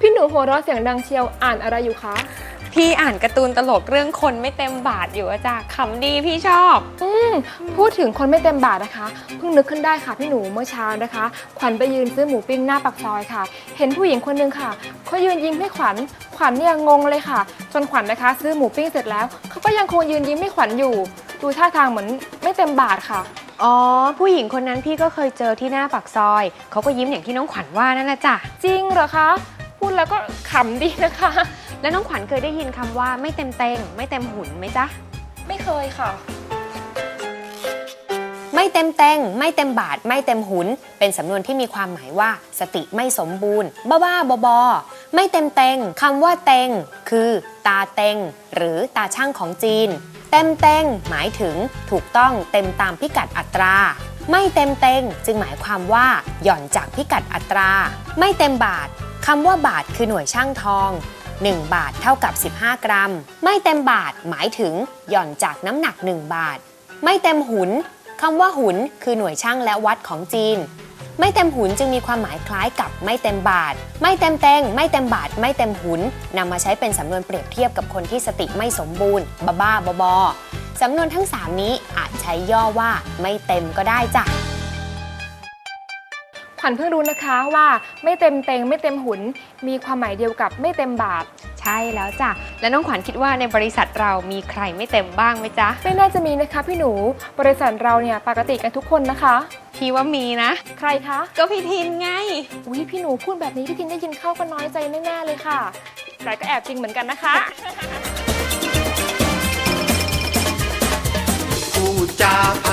พี่หนูหัวเราะเสียงดังเชียวอ่านอะไรอยู่คะ พี่อ่านการ์ตูนตลกเรื่องคนไม่เต็มบาทอยู่อะจ้ะขำดีพี่ชอบ อืมพูดถึงคนไม่เต็มบาทนะคะ เพิ่งนึกขึ้นได้ค่ะพี่หนูเมื่อเช้านะคะ ขวัญไปยืนซื้อหมูปิ้งหน้าปากซอยค่ะ เห็นผู้หญิงคนนึงค่ะเขายืนยิ้มให้ขวัญ ขวัญเนี่ยงงเลยค่ะ จนขวัญนะคะ ซื้อหมูปิ้งเสร็จแล้วเขาก็ยังคงยืนยิ้มให้ขวัญอยู่ ดูท่าทางเหมือนไม่เต็มบาทค่ะ อ๋อ ผู้หญิงคนนั้นพี่ก็เคยเจอที่หน้าปากซอย เขาก็ยิ้มอย่างที่น้องขวัญว่านั่นแหละจ้ะ จริงเหรอคะ พูดแล้วก็ขำดีนะคะ แล้วน้องขวัญเคยได้ยินคำว่าไม่เต็มเต็งไม่เต็มหุ่นไหมจ๊ะ ไม่เคยค่ะ ไม่เต็มเต็งไม่เต็มบาท ไม่เต็มหุน เป็นสำนวนที่มีความหมายว่า สติไม่สมบูรณ์ บ้าบ้าบอบอไม่เต็มเต็งคำว่าเต็งคือ ตาเต็งหรือตาช่างของจีน เต็มเต็งหมายถึงถูกต้องเต็มตามพิกัดอัตรา ไม่เต็มเต็งจึงหมายความว่าหย่อนจากพิกัดอัตรา ไม่เต็มบาทคำว่าบาทคือหน่วยช่างทอง 1 บาทเท่ากับ 15 กรัม ไม่เต็มบาทหมายถึงหย่อนจากน้ำหนัก 1 บาท ไม่เต็มหุนคำว่าหุนคือหน่วยช่างและวัดของจีน ไม่เต็มหุนจึงมีความหมายคล้ายกับไม่เต็มบาท ไม่เต็มเต็ง ไม่เต็มบาท ไม่เต็มหุนนำมาใช้เป็นสำนวนเปรียบเทียบกับคนที่สติไม่สมบูรณ์บ้าบ้าบอบอสำนวนทั้ง 3 นี้อาจใช้ย่อว่าไม่เต็มก็ได้จ้ะขวัญเพิ่งรู้นะคะว่าไม่เต็มเต็งไม่เต็มหุน มีความหมายเดียวกับไม่เต็มบาท ใช่แล้วจ้ะ แล้วน้องขวัญคิดว่าในบริษัทเรามีใครไม่เต็มบ้างไหมจ๊ะ ไม่น่าจะมีนะคะพี่หนู บริษัทเราเนี่ยปกติกันทุกคนนะคะ พี่ว่ามีนะ ใครคะ ก็พี่ทินไง อุ้ยพี่หนูพูดแบบนี้พี่ทินได้ยินเข้าก็น้อยใจแน่ๆเลยค่ะแต่ก็แอบจริงเหมือนกันนะคะ พูดจาไพ